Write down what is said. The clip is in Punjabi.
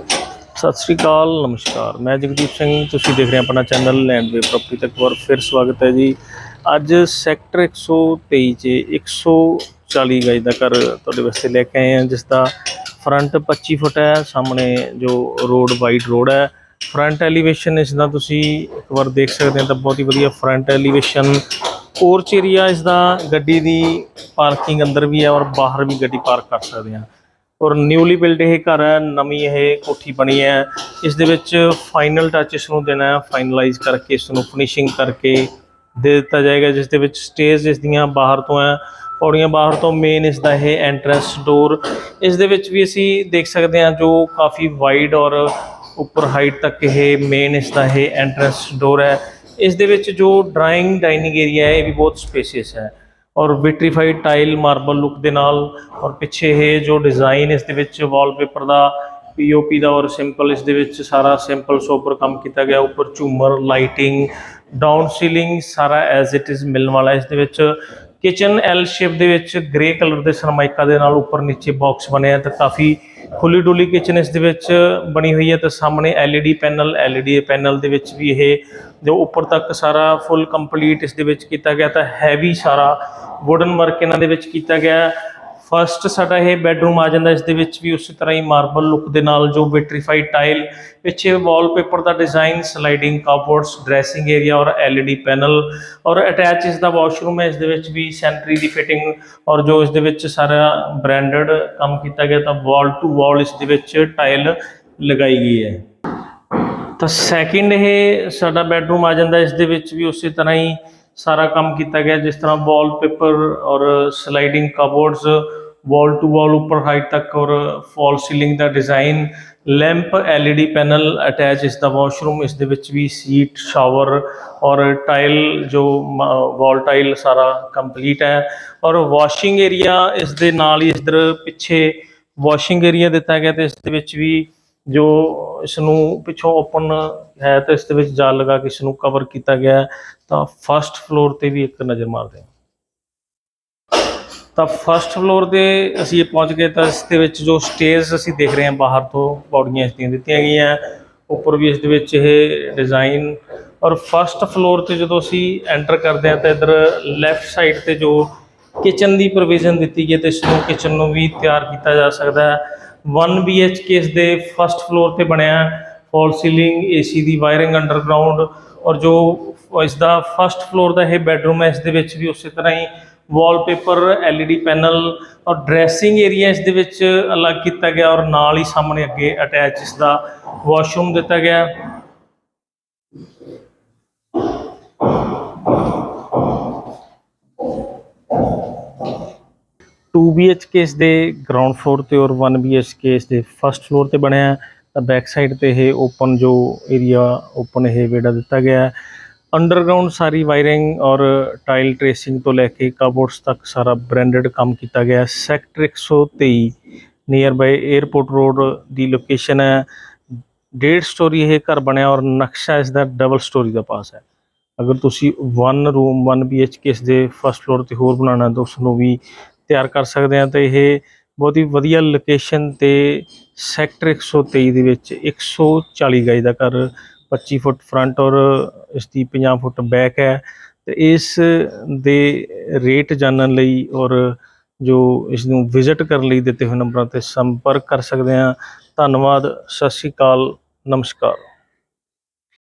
ਸਤਿ ਸ੍ਰੀ ਅਕਾਲ, ਨਮਸਕਾਰ। ਮੈਂ ਜਗਦੀਪ ਸਿੰਘ, ਤੁਸੀਂ ਦੇਖ ਰਹੇ ਆਪਣਾ ਚੈਨਲ ਲੈਂਡਵੇ ਪ੍ਰਾਪਰਟੀ ਤੱਕ ਵਾਰ ਫਿਰ ਸਵਾਗਤ ਹੈ ਜੀ। ਅੱਜ ਸੈਕਟਰ 123 ਚ 140 ਗਜ ਦਾ ਘਰ ਤੁਹਾਡੇ ਵਾਸਤੇ ਲੈ ਕੇ ਆਏ ਹਾਂ, ਜਿਸ ਦਾ ਫਰੰਟ 25 ਫੁੱਟ ਹੈ, ਸਾਹਮਣੇ ਜੋ ਰੋਡ, ਵਾਈਡ ਰੋਡ ਹੈ। ਫਰੰਟ ਐਲੀਵੇਸ਼ਨ ਇਸ ਦਾ ਤੁਸੀਂ ਇੱਕ ਵਾਰ ਦੇਖ ਸਕਦੇ ਹੋ, ਤਾਂ ਬਹੁਤ ਹੀ ਵਧੀਆ ਫਰੰਟ ਐਲੀਵੇਸ਼ਨ। ਪੋਰਚ ਏਰੀਆ ਇਸ ਦਾ ਗੱਡੀ ਦੀ ਪਾਰਕਿੰਗ ਅੰਦਰ ਵੀ ਹੈ ਔਰ ਬਾਹਰ ਵੀ ਗੱਡੀ ਪਾਰਕ ਕਰ ਸਕਦੇ ਹਾਂ। ਔਰ ਨਿਊਲੀ ਬਿਲਡ ਇਹ ਘਰ ਹੈ, ਨਵੀਂ ਇਹ ਕੋਠੀ ਬਣੀ ਹੈ। ਇਸ ਦੇ ਵਿੱਚ ਫਾਈਨਲ ਟੱਚ ਇਸ ਨੂੰ ਦੇਣਾ ਹੈ ਫਾਈਨਲਾਈਜ਼ ਕਰਕੇ ਇਸ ਨੂੰ ਫਿਨਿਸ਼ਿੰਗ ਕਰਕੇ ਦੇ ਦਿੱਤਾ ਜਾਏਗਾ, ਜਿਸ ਦੇ ਵਿੱਚ ਸਟੇਜ ਇਸ ਦੀਆਂ ਬਾਹਰ ਤੋਂ ਹੈ। ਪੌੜੀਆਂ ਬਾਹਰ ਤੋਂ ਮੇਨ ਇਸ ਦਾ ਇਹ ਐਂਟਰੈਂਸ ਡੋਰ ਇਸ ਦੇ ਵਿੱਚ ਵੀ ਅਸੀਂ ਦੇਖ ਸਕਦੇ ਹਾਂ ਜੋ ਕਾਫੀ ਵਾਈਡ ਔਰ ਉੱਪਰ ਹਾਈਟ ਤੱਕ ਇਹ ਮੇਨ ਇਸ ਦਾ ਇਹ ਐਂਟਰੈਂਸ ਡੋਰ ਹੈ। ਇਸ ਦੇ ਵਿੱਚ ਜੋ ਡਰਾਇੰਗ ਡਾਈਨਿੰਗ ਏਰੀਆ ਹੈ, ਇਹ ਵੀ ਬਹੁਤ ਸਪੇਸੀਅਸ ਹੈ। ਔਰ ਵਿਟਰੀਫਾਈਡ ਟਾਈਲ ਮਾਰਬਲ ਲੁੱਕ ਦੇ ਨਾਲ ਔਰ ਪਿੱਛੇ ਇਹ ਜੋ ਡਿਜ਼ਾਈਨ ਇਸ ਦੇ ਵਿੱਚ ਵਾਲਪੇਪਰ ਦਾ ਪੀਓਪੀ ਦਾ ਔਰ ਸਿੰਪਲ ਇਸ ਦੇ ਵਿੱਚ ਸਾਰਾ ਸਿੰਪਲ ਸੋਬਰ ਕੰਮ ਕੀਤਾ ਗਿਆ। ਉੱਪਰ ਝੂਮਰ ਲਾਈਟਿੰਗ ਡਾਊਨ ਸੀਲਿੰਗ ਸਾਰਾ ਐਜ਼ ਇਟ ਇਜ਼ ਮਿਲਣ ਵਾਲਾ ਇਸ ਦੇ ਵਿੱਚ। ਕਿਚਨ ਐਲ ਸ਼ੇਪ ਦੇ ਵਿੱਚ ਗ੍ਰੇ ਕਲਰ ਦੇ ਸਰਮਾਈਕਾ ਦੇ ਨਾਲ ਉੱਪਰ ਨੀਚੇ ਬਾਕਸ ਬਣਿਆ ਤੇ ਕਾਫੀ ਖੁੱਲੀ ਡੁੱਲੀ ਕਿਚਨ ਇਸ ਦੇ ਵਿੱਚ ਬਣੀ ਹੋਈ ਹੈ ਤੇ ਸਾਹਮਣੇ LED ਪੈਨਲ LED ਪੈਨਲ ਦੇ ਵਿੱਚ ਵੀ ਇਹ ਜੋ ਉੱਪਰ ਤੱਕ ਸਾਰਾ ਫੁੱਲ ਕੰਪਲੀਟ ਇਸ ਦੇ ਵਿੱਚ ਕੀਤਾ ਗਿਆ ਤਾਂ ਹੈਵੀ ਸਾਰਾ ਵੁਡਨ ਵਰਕ ਇਹਨਾਂ ਦੇ ਵਿੱਚ ਕੀਤਾ ਗਿਆ। ਫਸਟ ਸਾਡਾ ਇਹ ਬੈੱਡਰੂਮ ਆ ਜਾਂਦਾ, ਇਸ ਦੇ ਵਿੱਚ ਵੀ ਉਸੇ ਤਰ੍ਹਾਂ ਹੀ ਮਾਰਬਲ ਲੁੱਕ ਦੇ ਨਾਲ ਜੋ ਵਿਟਰੀਫਾਈਡ ਟਾਈਲ ਪਿੱਛੇ ਵਾਲਪੇਪਰ ਦਾ design sliding cupboards dressing area ਔਰ LED ਪੈਨਲ ਔਰ ਅਟੈਚ ਇਸ ਦਾ ਵਾਸ਼ਰੂਮ ਹੈ, ਇਸ ਦੇ ਵਿੱਚ ਵੀ ਸੈਂਟਰੀ ਦੀ ਫਿਟਿੰਗ ਔਰ ਜੋ ਇਸ ਦੇ ਵਿੱਚ ਸਾਰਾ ਬ੍ਰਾਂਡਡ ਕੰਮ ਕੀਤਾ ਗਿਆ, ਤਾਂ ਵਾਲ ਟੂ ਵਾਲ ਇਸ ਦੇ ਵਿੱਚ ਟਾਈਲ ਲਗਾਈ ਗਈ ਹੈ। ਤਾਂ ਸੈਕਿੰਡ ਇਹ ਸਾਡਾ ਬੈੱਡਰੂਮ ਆ ਜਾਂਦਾ, ਇਸ ਦੇ ਵਿੱਚ ਵੀ ਉਸੇ ਤਰ੍ਹਾਂ ਹੀ ਸਾਰਾ ਕੰਮ ਕੀਤਾ ਗਿਆ, ਜਿਸ ਤਰ੍ਹਾਂ ਵਾਲਪੇਪਰ ਔਰ ਸਲਾਈਡਿੰਗ ਕਬੋਰਡਸ ਵਾਲ ਟੂ ਵਾਲ ਉੱਪਰ ਹਾਈਟ ਤੱਕ ਔਰ ਫਾਲ ਸੀਲਿੰਗ ਦਾ design lamp LED panel attach ਇਸ ਦਾ ਵਾਸ਼ਰੂਮ ਇਸ ਦੇ ਵਿੱਚ ਵੀ ਸੀਟ ਸ਼ਾਵਰ ਔਰ ਟਾਈਲ ਜੋ ਵਾਲ ਟਾਈਲ ਸਾਰਾ ਕੰਪਲੀਟ ਹੈ ਔਰ ਵਾਸ਼ਿੰਗ ਏਰੀਆ ਇਸ ਦੇ ਨਾਲ ਹੀ ਇਧਰ ਪਿੱਛੇ ਵਾਸ਼ਿੰਗ ਏਰੀਆ ਦਿੱਤਾ ਗਿਆ ਤੇ ਇਸ ਦੇ ਵਿੱਚ ਵੀ ਜੋ ਇਸ ਨੂੰ ਪਿੱਛੋਂ ਓਪਨ ਹੈ ਤਾਂ ਇਸ ਦੇ ਵਿੱਚ ਜਾਲ ਲਗਾ ਕੇ ਇਸ ਨੂੰ ਕਵਰ ਕੀਤਾ ਗਿਆ ਤਾਂ ਫਰਸਟ ਫਲੋਰ ਤੇ ਵੀ ਇੱਕ ਨਜ਼ਰ ਮਾਰਦੇ ਹਾਂ। ਤਾਂ ਫਰਸਟ ਫਲੋਰ ਤੇ ਅਸੀਂ ਇਹ ਪਹੁੰਚ ਗਏ ਤਾਂ ਇਸ ਦੇ ਵਿੱਚ ਜੋ ਸਟੇਜ ਅਸੀਂ ਦੇਖ ਰਹੇ ਹਾਂ ਬਾਹਰ ਤੋਂ, ਪੌੜੀਆਂ ਇਸ ਦੀਆਂ ਦਿੱਤੀਆਂ ਗਈਆਂ, ਉੱਪਰ ਵੀ ਇਸ ਦੇ ਵਿੱਚ ਇਹ ਡਿਜ਼ਾਈਨ ਔਰ ਫਰਸਟ ਫਲੋਰ ਤੇ ਜਦੋਂ ਅਸੀਂ ਐਂਟਰ ਕਰਦੇ ਹਾਂ ਤਾਂ ਇਧਰ ਲੈਫਟ ਸਾਈਡ ਤੇ ਜੋ ਕਿਚਨ ਦੀ ਪ੍ਰੋਵੀਜ਼ਨ ਦਿੱਤੀ ਗਈ ਹੈ ਤੇ ਇਸ ਨੂੰ ਕਿਚਨ ਨੂੰ ਵੀ ਤਿਆਰ ਕੀਤਾ ਜਾ ਸਕਦਾ ਹੈ। 1 BHK ਇਸ ਦੇ ਫਰਸਟ ਫਲੋਰ ਤੇ ਬਣਿਆ ਫਾਲ ਸੀਲਿੰਗ AC ਦੀ ਵਾਇਰਿੰਗ ਅੰਡਰਗਰਾਉਂਡ ਔਰ ਜੋ ਇਸ ਦਾ ਫਰਸਟ ਫਲੋਰ ਦਾ ਇਹ ਬੈਡਰੂਮ ਹੈ, ਇਸ ਦੇ ਵਿੱਚ ਵੀ ਉਸੇ ਤਰ੍ਹਾਂ ਹੀ ਵਾਲਪੇਪਰ LED ਪੈਨਲ ਔਰ ਡਰੈਸਿੰਗ ਏਰੀਆ ਇਸ ਦੇ ਵਿੱਚ ਅਲੱਗ ਕੀਤਾ ਗਿਆ ਔਰ ਨਾਲ ਹੀ ਸਾਹਮਣੇ ਅੱਗੇ ਅਟੈਚ ਇਸ ਦਾ ਵਾਸ਼ਰੂਮ ਦਿੱਤਾ ਗਿਆ। ਟੂ BHK ਇਸ ਦੇ ਗਰਾਊਂਡ ਫਲੋਰ ਤੇ ਔਰ 1 BHK ਇਸ ਦੇ ਫਰਸਟ ਫਲੋਰ ਤੇ ਬਣਿਆ ਹੈ। ਤਾਂ ਬੈਕ ਸਾਈਡ ਤੇ ਇਹ ਓਪਨ ਜੋ ਏਰੀਆ ਓਪਨ ਇਹ ਵਿਹੜਾ ਦਿੱਤਾ ਗਿਆ ਹੈ ਅੰਡਰਗਰਾਉਂਡ ਸਾਰੀ ਵਾਇਰਿੰਗ ਔਰ ਟਾਈਲ ਟ੍ਰੇਸਿੰਗ ਤੋਂ ਲੈ ਕੇ ਕਬੋਰਡਸ ਤੱਕ ਸਾਰਾ ਬ੍ਰਾਂਡਡ ਕੰਮ ਕੀਤਾ ਗਿਆ ਹੈ। Sector 123 near by airport road the location ਹੈ ਡੇਢ ਸਟੋਰੀ ਇਹ ਘਰ ਬਣਿਆ ਔਰ ਨਕਸ਼ਾ ਇਸ ਦਾ ਡਬਲ ਸਟੋਰੀ ਦਾ ਪਾਸ ਹੈ ਅਗਰ ਤੁਸੀਂ 1 ਰੂਮ 1 BHK ਇਸ ਦੇ ਫਸਟ ਫਲੋਰ ਤੇ ਹੋਰ ਬਣਾਉਣਾ ਤਾਂ ਉਸ ਨੂੰ ਵੀ ਤਿਆਰ ਕਰ ਸਕਦੇ ਹਾਂ ਤੇ ਇਹ ਬਹੁਤ ਹੀ ਵਧੀਆ ਲੋਕੇਸ਼ਨ ਤੇ ਸੈਕਟਰ 123 ਦੇ ਵਿੱਚ 140 ਗਜ ਦਾ ਘਰ 25 ਫੁੱਟ ਫਰੰਟ ਔਰ ਇਸ ਦੀ 50 ਫੁੱਟ ਬੈਕ ਹੈ ਤੇ ਇਸ ਦੇ ਰੇਟ ਜਾਣਨ ਲਈ ਔਰ ਜੋ ਇਸ ਨੂੰ ਵਿਜ਼ਿਟ ਕਰਨ ਲਈ ਦਿੱਤੇ ਹੋਏ ਨੰਬਰਾਂ ਤੇ ਸੰਪਰਕ ਕਰ ਸਕਦੇ ਆ ਧੰਨਵਾਦ, ਸਤਿ ਸ਼੍ਰੀ ਅਕਾਲ, ਨਮਸਕਾਰ।